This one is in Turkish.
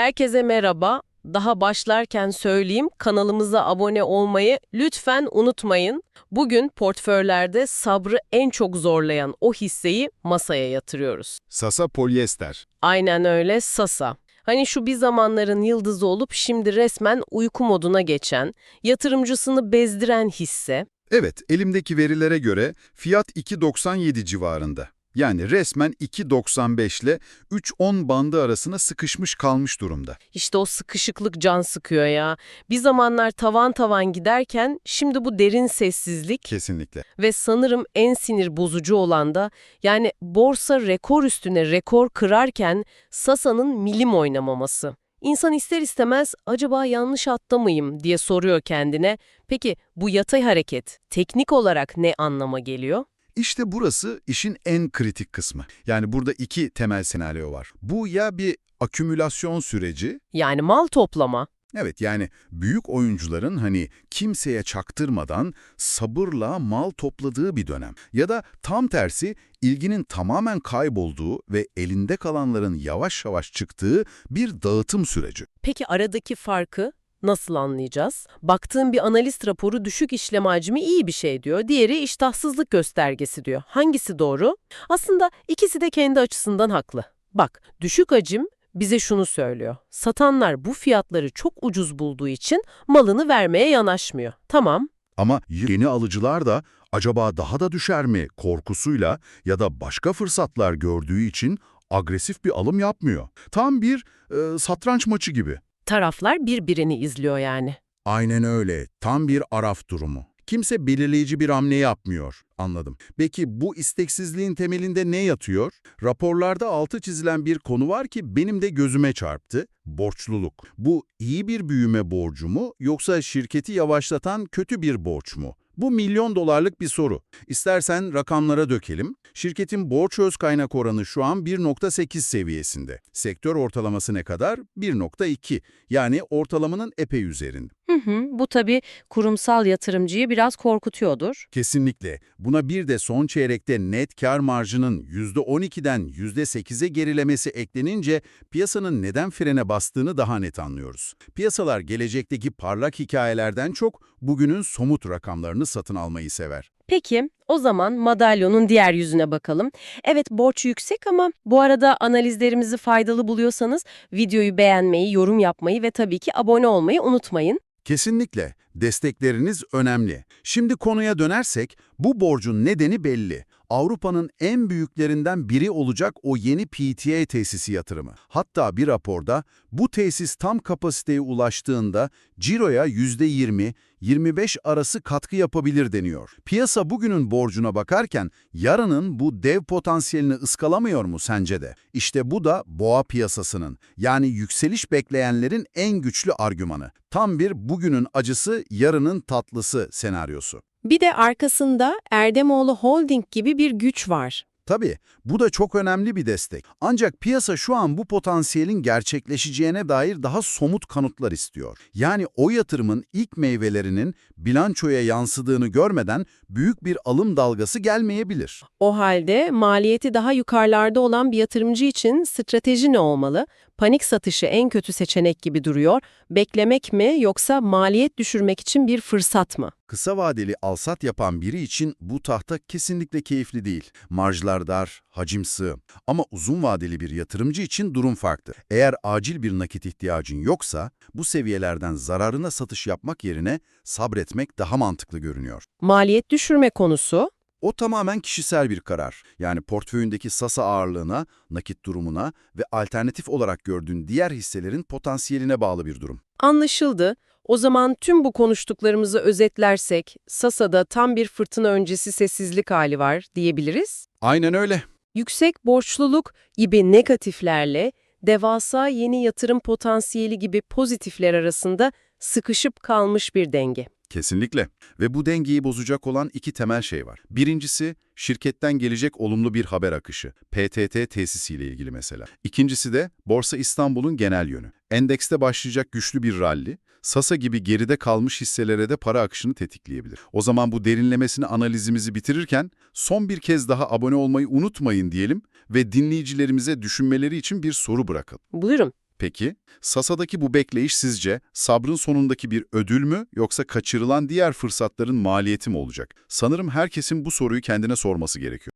Herkese merhaba. Daha başlarken söyleyeyim kanalımıza abone olmayı lütfen unutmayın. Bugün portföylerde sabrı en çok zorlayan o hisseyi masaya yatırıyoruz. Sasa polyester. Aynen öyle Sasa. Hani şu bir zamanların yıldızı olup şimdi resmen uyku moduna geçen, yatırımcısını bezdiren hisse. Evet, elimdeki verilere göre fiyat 2.97 civarında. Yani resmen 2.95 ile 3.10 bandı arasına sıkışmış kalmış durumda. İşte o sıkışıklık can sıkıyor ya. Bir zamanlar tavan tavan giderken şimdi bu derin sessizlik Kesinlikle. ve sanırım en sinir bozucu olan da yani borsa rekor üstüne rekor kırarken Sasa'nın milim oynamaması. İnsan ister istemez acaba yanlış hatta mıyım diye soruyor kendine. Peki bu yatay hareket teknik olarak ne anlama geliyor? İşte burası işin en kritik kısmı. Yani burada iki temel senaryo var. Bu ya bir akümülasyon süreci, Yani mal toplama. evet yani büyük oyuncuların hani kimseye çaktırmadan sabırla mal topladığı bir dönem. Ya da tam tersi ilginin tamamen kaybolduğu ve elinde kalanların yavaş yavaş çıktığı bir dağıtım süreci. Peki aradaki farkı nasıl anlayacağız? Baktığım bir analist raporu düşük işlem hacmi iyi bir şey diyor. Diğeri iştahsızlık göstergesi diyor. Hangisi doğru? Aslında ikisi de kendi açısından haklı. Bak, düşük hacim bize şunu söylüyor. Satanlar bu fiyatları çok ucuz bulduğu için malını vermeye yanaşmıyor. Tamam. Ama yeni alıcılar da acaba daha da düşer mi korkusuyla ya da başka fırsatlar gördüğü için agresif bir alım yapmıyor. Tam bir e, satranç maçı gibi. Taraflar birbirini izliyor yani. Aynen öyle. Tam bir araf durumu. Kimse belirleyici bir hamle yapmıyor. Anladım. Peki bu isteksizliğin temelinde ne yatıyor? Raporlarda altı çizilen bir konu var ki benim de gözüme çarptı. Borçluluk. Bu iyi bir büyüme borcu mu yoksa şirketi yavaşlatan kötü bir borç mu? Bu milyon dolarlık bir soru. İstersen rakamlara dökelim. Şirketin borç öz kaynak oranı şu an 1.8 seviyesinde. Sektör ortalaması ne kadar? 1.2. Yani ortalamanın epey üzerinde. Hı hı, bu tabii kurumsal yatırımcıyı biraz korkutuyordur. Kesinlikle. Buna bir de son çeyrekte net kar marjının %12'den %8'e gerilemesi eklenince piyasanın neden frene bastığını daha net anlıyoruz. Piyasalar gelecekteki parlak hikayelerden çok bugünün somut rakamlarını satın almayı sever. Peki, o zaman madalyonun diğer yüzüne bakalım. Evet borç yüksek ama bu arada analizlerimizi faydalı buluyorsanız videoyu beğenmeyi, yorum yapmayı ve tabii ki abone olmayı unutmayın. Kesinlikle. Destekleriniz önemli. Şimdi konuya dönersek, bu borcun nedeni belli. Avrupa'nın en büyüklerinden biri olacak o yeni PTA tesisi yatırımı. Hatta bir raporda bu tesis tam kapasiteye ulaştığında ciroya %20-25 arası katkı yapabilir deniyor. Piyasa bugünün borcuna bakarken yarının bu dev potansiyelini ıskalamıyor mu sence de? İşte bu da boğa piyasasının yani yükseliş bekleyenlerin en güçlü argümanı. Tam bir bugünün acısı yarının tatlısı senaryosu. Bir de arkasında Erdemoğlu Holding gibi bir güç var. Tabii, bu da çok önemli bir destek. Ancak piyasa şu an bu potansiyelin gerçekleşeceğine dair daha somut kanıtlar istiyor. Yani o yatırımın ilk meyvelerinin bilançoya yansıdığını görmeden büyük bir alım dalgası gelmeyebilir. O halde maliyeti daha yukarılarda olan bir yatırımcı için strateji ne olmalı? Panik satışı en kötü seçenek gibi duruyor. Beklemek mi yoksa maliyet düşürmek için bir fırsat mı? Kısa vadeli alsat yapan biri için bu tahta kesinlikle keyifli değil. Marjlar dar, hacim sığ. Ama uzun vadeli bir yatırımcı için durum farklı. Eğer acil bir nakit ihtiyacın yoksa, bu seviyelerden zararına satış yapmak yerine sabretmek daha mantıklı görünüyor. Maliyet düşürme konusu O tamamen kişisel bir karar. Yani portföyündeki sasa ağırlığına, nakit durumuna ve alternatif olarak gördüğün diğer hisselerin potansiyeline bağlı bir durum. anlaşıldı. O zaman tüm bu konuştuklarımızı özetlersek Sasa'da tam bir fırtına öncesi sessizlik hali var diyebiliriz. Aynen öyle. Yüksek borçluluk gibi negatiflerle devasa yeni yatırım potansiyeli gibi pozitifler arasında sıkışıp kalmış bir denge. Kesinlikle. Ve bu dengeyi bozacak olan iki temel şey var. Birincisi, şirketten gelecek olumlu bir haber akışı. PTT tesisiyle ilgili mesela. İkincisi de Borsa İstanbul'un genel yönü. Endekste başlayacak güçlü bir ralli, Sasa gibi geride kalmış hisselere de para akışını tetikleyebilir. O zaman bu derinlemesine analizimizi bitirirken son bir kez daha abone olmayı unutmayın diyelim ve dinleyicilerimize düşünmeleri için bir soru bırakalım. Buyurun. Peki, Sasa'daki bu bekleyiş sizce sabrın sonundaki bir ödül mü yoksa kaçırılan diğer fırsatların maliyeti mi olacak? Sanırım herkesin bu soruyu kendine sorması gerekiyor.